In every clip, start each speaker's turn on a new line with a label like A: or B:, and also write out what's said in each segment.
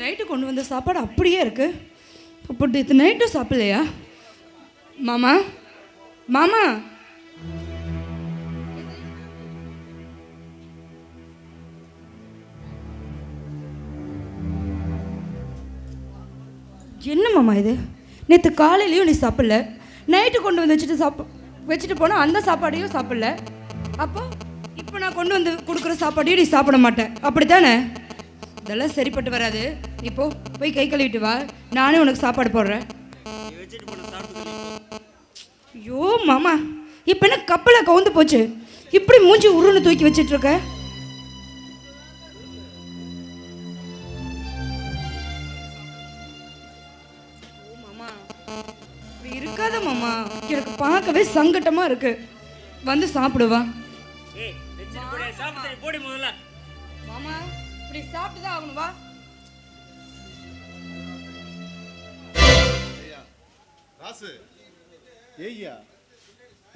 A: Night கொண்டு வந்த சாப்பாடு அப்படியே இருக்குது அப்போ இது நைட்டும் சாப்பிடலையா? மாமா மாமா. என்ன மாமா இது? நேற்று காலையிலையும் நீ சாப்பிடல. நைட்டு கொண்டு வந்து வச்சுட்டு சாப்ப வச்சுட்டு போனால் அந்த சாப்பாடையும் சாப்பிடல. அப்போ இப்போ நான் கொண்டு வந்து கொடுக்குற சாப்பாடையும் நீ சாப்பிட மாட்டேன் அப்படித்தானே? இதெல்லாம் சரிப்பட்டு வராது. இப்போ போய் கை கழுவிட்டு வா. நானே உனக்கு சாப்பாடு போடுறேன். ஐயோ மாமா இப்போ என்ன கப்பலை கவுந்து போச்சு? இப்படி மூஞ்சி உருன்னு தூக்கி வச்சிட்டு இருக்க? இருக்காத மாமா. எனக்கு பார்க்கவே சங்கட்டமா இருக்கு. வந்து சாப்பிடுவா மாமா இப்படி சாப்பிட்டு தான் ஆகணும் வா.
B: ஐயா ராசு. ஏய்யா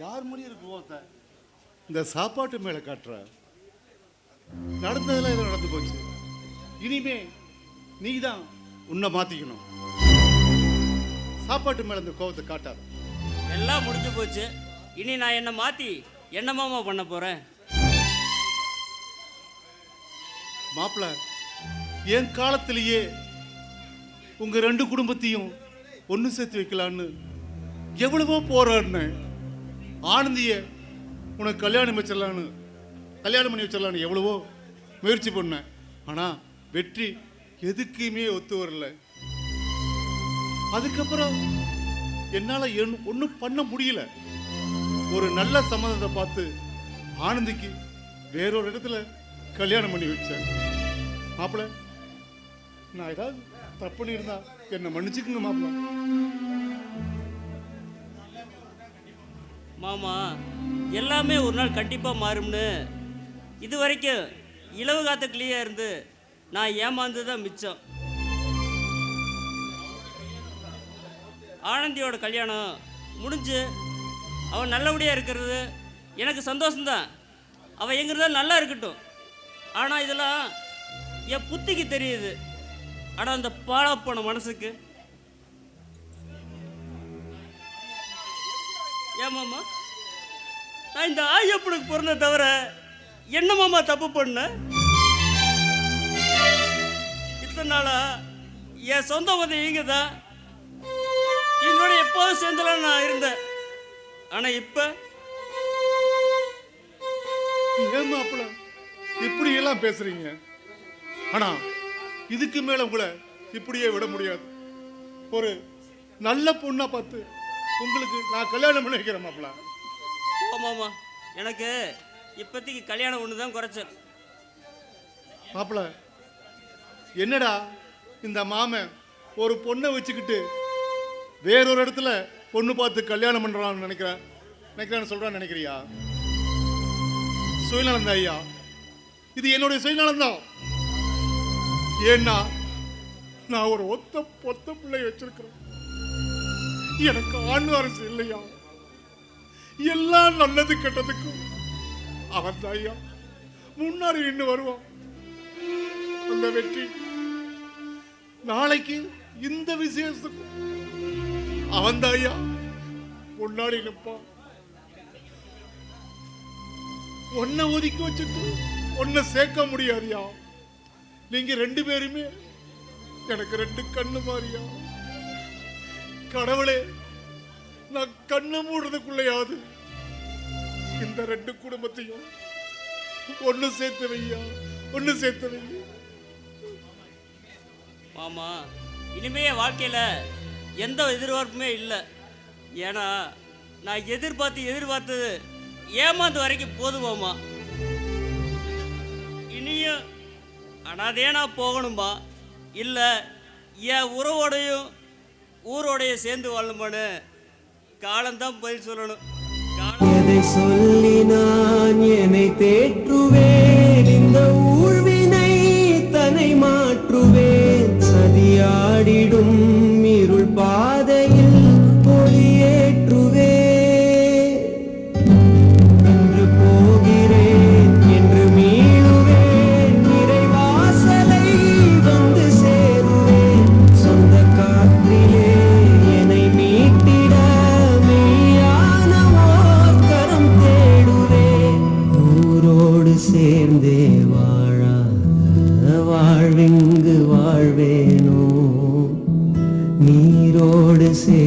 B: யார் முடி இருக்கு கோவத்தை இந்த சாப்பாட்டு மேலே காட்டுற. நடந்ததெல்லாம் நடந்து போச்சு. இனிமே நீ தான் உன்னை மாற்றிக்கணும் சாப்பாட்டு மேலே இந்த கோவத்தை காட்டாத.
C: எல்லாம் முடிஞ்சு போச்சு. இனி நான் என்ன மாத்தி என்னமாமா பண்ண போறேன்?
B: மாப்பிள்ள என் காலத்திலேயே உங்க ரெண்டு குடும்பத்தையும் ஒன்று சேர்த்து வைக்கலான்னு எவ்வளவோ போராடினேன். ஆனந்திய உனக்கு கல்யாணம் வச்சிடலான்னு கல்யாணம் பண்ணி வச்சிடலான்னு எவ்வளவோ முயற்சி பண்ணேன். ஆனால் வெற்றி எதுக்குமே ஒத்து வரல. அதுக்கப்புறம் என்னால் என் ஒன்றும் பண்ண முடியல. ஒரு நல்ல சம்மந்தத்தை பார்த்து ஆனந்திக்கு வேறொரு இடத்துல கல்யாணம் பண்ணி வச்சேன். மாப்பிள்ள நான் ஏதாவது தப்பு இருந்தா என்னை மன்னிச்சுக்குங்க மாப்பிள்ள
C: மாமா எல்லாமே ஒரு நாள் கண்டிப்பாக மாறும்னு இது வரைக்கும் இலவு காத்துக்குள்ளேயே இருந்து நான் ஏமாந்து தான் மிச்சம். ஆனந்தியோட கல்யாணம் முடிஞ்சு அவன் நல்லபடியாக இருக்கிறது எனக்கு சந்தோஷம்தான். அவள் எங்க இருந்தாலும் நல்லா இருக்கட்டும். ஆனால் இதெல்லாம் என் புத்திக்கு தெரியுது. ஆனால் அந்த பாழப்போன மனசுக்கு? ஏமாமா நான் இந்த ஆயப்பனுக்கு பிறந்த தவிர என்ன மாமா தப்பு பண்ணேன் இத்தனை நாளா என் சொந்த வந்து இங்க தான் என்னோட எப்போதும் சேர்ந்தலாம் நான் இருந்தேன். ஆனால் இப்போ?
B: ஏன் இப்படி எல்லாம் பேசுறீங்க? ஆனா இதுக்கு மேல உங்களை இப்படியே விட முடியாது. ஒரு நல்ல பொண்ணா பார்த்து உங்களுக்கு நான் கல்யாணம் பண்ணி வைக்கிறேன் மாப்பிள்ள
C: ஆமாம்மா. எனக்கு இப்போதைக்கு கல்யாணம் ஒன்று தான் குறைச்சல்.
B: மாப்பிள்ள என்னடா இந்த மாமன் ஒரு பொண்ணை வச்சுக்கிட்டு வேறொரு இடத்துல பொண்ணு பார்த்து கல்யாணம் பண்றான்னு நினைக்கிறேன். நினைக்கிறான்னு சொல்றான்னு நினைக்கிறியா? சுயநலம் தான் ஐயா. இது என்னுடைய சுயநலம் தான் ஏன்னா நான் ஒரு ஒத்த பொத்த பிள்ளை வச்சிருக்கிறேன். எனக்கு ஆண் அரசு இல்லையா? எல்லாம் நல்லது கெட்டதுக்கும் அவன் தாயா முன்னாடி நின்று வருவான் அந்த வெற்றி நாளைக்கு இந்த விசேஷத்துக்கும் அவன் தாயா முன்னாடி நிற்பான் ஒன்ன ஒதுக்கி வச்சுட்டு ஒன்ன சேர்க்க முடியாதியா? நீங்க ரெண்டு பேருமே எனக்கு ரெண்டு கண்ணு மாதிரியா கடவுளே நான் கண்ணு மூடுறதுக்குள்ளையாவது இந்த ரெண்டு குடும்பத்தையும் ஒண்ணு சேர்த்து வையா? ஒண்ணு சேர்த்து வையா
C: மாமா இனிமே என் வாழ்க்கையில் எந்த எதிர்பார்ப்புமே இல்லை. ஏன்னா நான் எதிர்பார்த்து எதிர்பார்த்தது ஏமாந்து வரைக்கும் போதுமாமா. இனியும் அனாதே நான் போகணும்பா? இல்லை என் உறவோடையும் ஊரோடைய சேர்ந்து வாழணுமான்னு காலம்தான் பதில் சொல்லணும். காலம்
D: எதை சொல்லி நான் என்னை தேற்றுவேன்? see.